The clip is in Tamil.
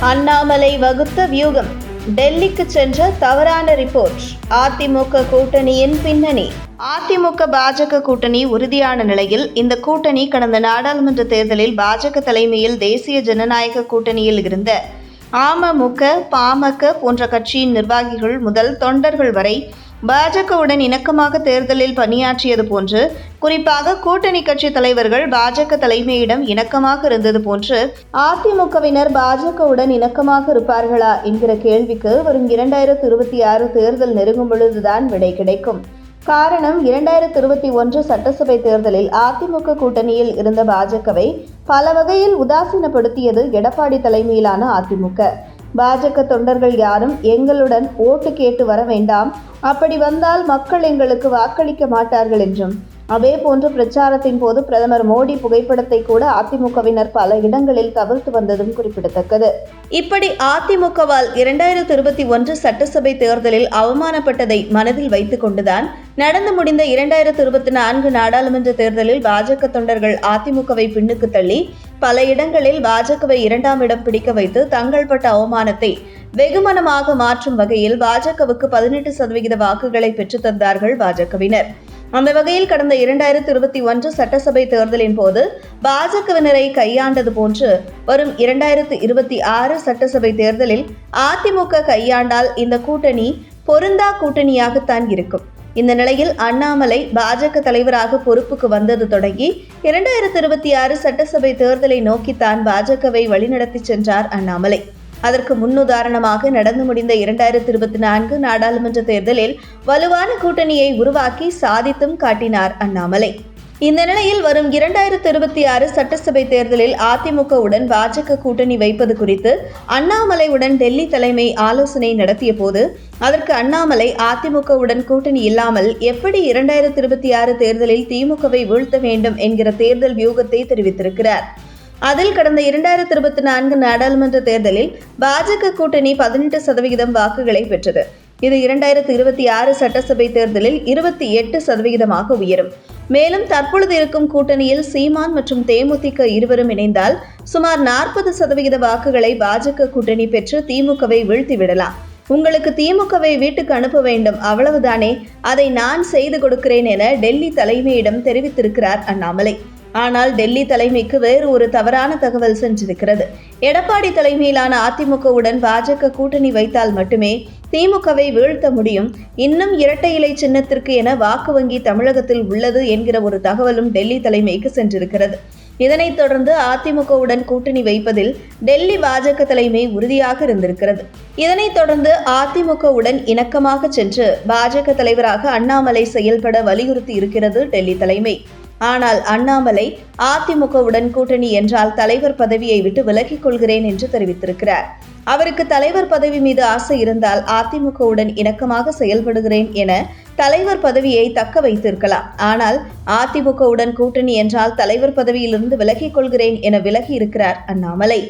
அண்ணாமலை வகுத்த வியூகம். டெல்லிக்கு சென்ற தவறான ரிப்போர்ட். அதிமுக கூட்டணியின் பின்னணி. அதிமுக பாஜக கூட்டணி உறுதியான நிலையில் இந்த கூட்டணி கடந்த நாடாளுமன்ற தேர்தலில் பாஜக தலைமையில் தேசிய ஜனநாயக கூட்டணியில் இருந்த அமமுக பாமக போன்ற கட்சியின் நிர்வாகிகள் முதல் தொண்டர்கள் வரை பாஜகவுடன் இணக்கமாக தேர்தலில் பணியாற்றியது போன்று குறிப்பாக கூட்டணி கட்சி தலைவர்கள் பாஜக தலைமையிடம் இணக்கமாக இருந்தது போன்று அதிமுகவினர் பாஜகவுடன் இணக்கமாக இருப்பார்களா என்கிற கேள்விக்கு வரும் இரண்டாயிரத்து இருபத்தி ஆறு தேர்தல் நெருங்கும் பொழுதுதான் விடை கிடைக்கும். காரணம் இரண்டாயிரத்து இருபத்தி ஒன்று சட்டசபை தேர்தலில் அதிமுக கூட்டணியில் இருந்த பாஜகவை பல வகையில் உதாசீனப்படுத்தியது எடப்பாடி தலைமையிலான அதிமுக. பாஜக தொண்டர்கள் யாரும் எங்களுடன் ஓட்டு கேட்டு வர வேண்டாம். அப்படி வந்தால் மக்கள் எங்களுக்கு வாக்களிக்க மாட்டார்கள் என்றும் அதே போன்று பிரச்சாரத்தின் போது பிரதமர் மோடி புகைப்படத்தை கூட அதிமுகவினர் பல இடங்களில் தவிர்த்து வந்ததும் குறிப்பிடத்தக்கது. இப்படி அதிமுகவால் இரண்டாயிரத்தி இருபத்தி ஒன்று சட்டசபை தேர்தலில் அவமானப்பட்டதை மனதில் வைத்துக் கொண்டுதான் நடந்து முடிந்த இரண்டாயிரத்தி இருபத்தி நான்கு நாடாளுமன்ற தேர்தலில் பாஜக தொண்டர்கள் அதிமுகவை பின்னுக்கு தள்ளி பல இடங்களில் பாஜகவை இரண்டாம் இடம் பிடிக்க வைத்து தங்கள் பட்ட அவமானத்தை வெகுமனமாக மாற்றும் வகையில் பாஜகவுக்கு பதினெட்டு சதவிகித வாக்குகளை பெற்றுத் தந்தார்கள் பாஜகவினர். அந்த வகையில் கடந்த இரண்டாயிரத்தி இருபத்தி ஒன்று சட்டசபை தேர்தலின் போது பாஜகவினரை கையாண்டது போன்று வரும் இரண்டாயிரத்து இருபத்தி ஆறு சட்டசபை தேர்தலில் அதிமுக கையாண்டால் இந்த கூட்டணி பொருந்தா கூட்டணியாகத்தான் இருக்கும். இந்த நிலையில் அண்ணாமலை பாஜக தலைவராக பொறுப்புக்கு வந்தது தொடங்கி இரண்டாயிரத்தி இருபத்தி ஆறு சட்டசபை தேர்தலை நோக்கித்தான் பாஜகவை வழிநடத்தி சென்றார் அண்ணாமலை. அதற்கு முன்னுதாரணமாக நடந்து முடிந்த இரண்டாயிரத்தி இருபத்தி நான்கு நாடாளுமன்ற தேர்தலில் வலுவான கூட்டணியை உருவாக்கி சாதித்தும் காட்டினார் அண்ணாமலை. இந்த நிலையில் வரும் இரண்டாயிரத்தி இருபத்தி ஆறு சட்டசபை தேர்தலில் அதிமுகவுடன் பாஜக கூட்டணி வைப்பது குறித்து அண்ணாமலையுடன் டெல்லி தலைமை ஆலோசனை நடத்திய போது அதற்கு அண்ணாமலை அதிமுகவுடன் கூட்டணி இல்லாமல் எப்படி இரண்டாயிரத்தி இருபத்தி ஆறு தேர்தலில் திமுகவை வீழ்த்த வேண்டும் என்கிற தேர்தல் வியூகத்தை தெரிவித்திருக்கிறார். அதில் கடந்த இரண்டாயிரத்தி இருபத்தி நான்கு நாடாளுமன்ற தேர்தலில் பாஜக கூட்டணி பதினெட்டு சதவிகிதம் வாக்குகளை பெற்றது. இது இரண்டாயிரத்தி இருபத்தி ஆறு சட்டசபை தேர்தலில் இருபத்தி எட்டு சதவிகிதமாக உயரும். மேலும் தற்பொழுது இருக்கும் கூட்டணியில் சீமான் மற்றும் தேமுதிக இருவரும் இணைந்தால் சுமார் நாற்பது சதவிகித வாக்குகளை பாஜக கூட்டணி பெற்று திமுகவை வீழ்த்திவிடலாம். உங்களுக்கு திமுகவை வீட்டுக்கு அனுப்ப வேண்டும். அவ்வளவுதானே. அதை நான் செய்து கொடுக்கிறேன் என டெல்லி தலைமையிடம் தெரிவித்திருக்கிறார் அண்ணாமலை. ஆனால் டெல்லி தலைமைக்கு வேறு ஒரு தவறான தகவல் சென்றிருக்கிறது. எடப்பாடி தலைமையிலான அதிமுகவுடன் பாஜக கூட்டணி வைத்தால் மட்டுமே திமுகவை வீழ்த்த முடியும். இன்னும் இரட்டை இலை சின்னத்திற்கு என வாக்கு வங்கி தமிழகத்தில் உள்ளது என்கிற ஒரு தகவலும் டெல்லி தலைமைக்கு சென்றிருக்கிறது. இதனைத் தொடர்ந்து அதிமுகவுடன் கூட்டணி வைப்பதில் டெல்லி பாஜக தலைமை உறுதியாக இருந்திருக்கிறது. இதனைத் தொடர்ந்து அதிமுகவுடன் இணக்கமாக சென்று பாஜக தலைவராக அண்ணாமலை செயல்பட வலியுறுத்தி இருக்கிறது டெல்லி தலைமை. ஆனால் அண்ணாமலை அதிமுகவுடன் கூட்டணி என்றால் தலைவர் பதவியை விட்டு விலகிக் கொள்கிறேன் என்று தெரிவித்திருக்கிறார். அவருக்கு தலைவர் பதவி மீது ஆசை இருந்தால் அதிமுகவுடன் இணக்கமாக செயல்படுகிறேன் என தலைவர் பதவியை தக்க வைத்திருக்கலாம். ஆனால் அதிமுகவுடன் கூட்டணி என்றால் தலைவர் பதவியிலிருந்து விலகிக் கொள்கிறேன் என விலகி இருக்கிறார் அண்ணாமலை.